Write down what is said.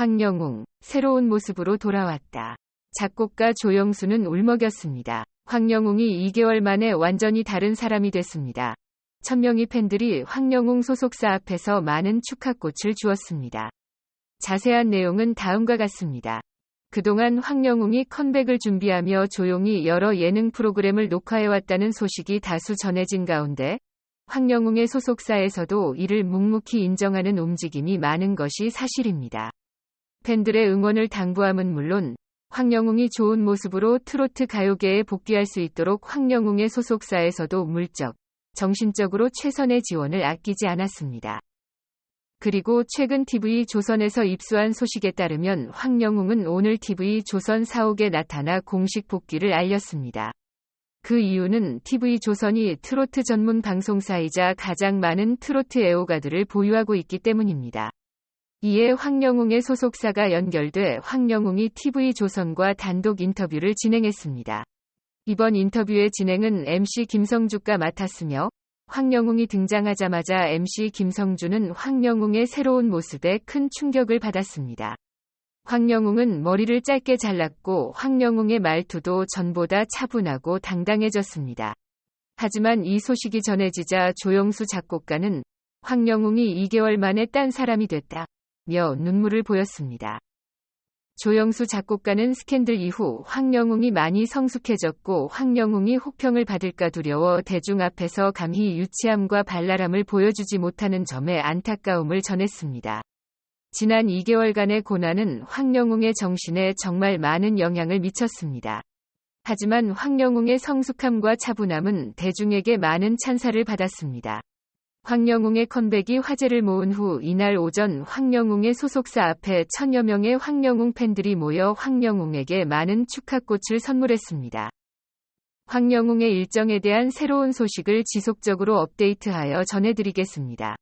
황영웅, 새로운 모습으로 돌아왔다. 작곡가 조영수는 울먹였습니다. 황영웅이 2개월 만에 완전히 다른 사람이 됐습니다. 천명의 팬들이 황영웅 소속사 앞에서 많은 축하꽃을 주었습니다. 자세한 내용은 다음과 같습니다. 그동안 황영웅이 컴백을 준비하며 조용히 여러 예능 프로그램을 녹화해왔다는 소식이 다수 전해진 가운데 황영웅의 소속사에서도 이를 묵묵히 인정하는 움직임이 많은 것이 사실입니다. 팬들의 응원을 당부함은 물론 황영웅이 좋은 모습으로 트로트 가요계에 복귀할 수 있도록 황영웅의 소속사에서도 물적, 정신적으로 최선의 지원을 아끼지 않았습니다. 그리고 최근 TV 조선에서 입수한 소식에 따르면 황영웅은 오늘 TV 조선 사옥에 나타나 공식 복귀를 알렸습니다. 그 이유는 TV 조선이 트로트 전문 방송사이자 가장 많은 트로트 애호가들을 보유하고 있기 때문입니다. 이에 황영웅의 소속사가 연결돼 황영웅이 TV 조선과 단독 인터뷰를 진행했습니다. 이번 인터뷰의 진행은 MC 김성주가 맡았으며 황영웅이 등장하자마자 MC 김성주는 황영웅의 새로운 모습에 큰 충격을 받았습니다. 황영웅은 머리를 짧게 잘랐고 황영웅의 말투도 전보다 차분하고 당당해졌습니다. 하지만 이 소식이 전해지자 조영수 작곡가는 황영웅이 2개월 만에 딴 사람이 됐다. 며 눈물을 보였습니다. 조영수 작곡가는 스캔들 이후 황영웅이 많이 성숙해졌고 황영웅이 혹평을 받을까 두려워 대중 앞에서 감히 유치함과 발랄함을 보여주지 못하는 점에 안타까움을 전했습니다. 지난 2개월간의 고난은 황영웅의 정신에 정말 많은 영향을 미쳤습니다. 하지만 황영웅의 성숙함과 차분함은 대중에게 많은 찬사를 받았습니다. 황영웅의 컴백이 화제를 모은 후 이날 오전 황영웅의 소속사 앞에 천여 명의 황영웅 팬들이 모여 황영웅에게 많은 축하꽃을 선물했습니다. 황영웅의 일정에 대한 새로운 소식을 지속적으로 업데이트하여 전해드리겠습니다.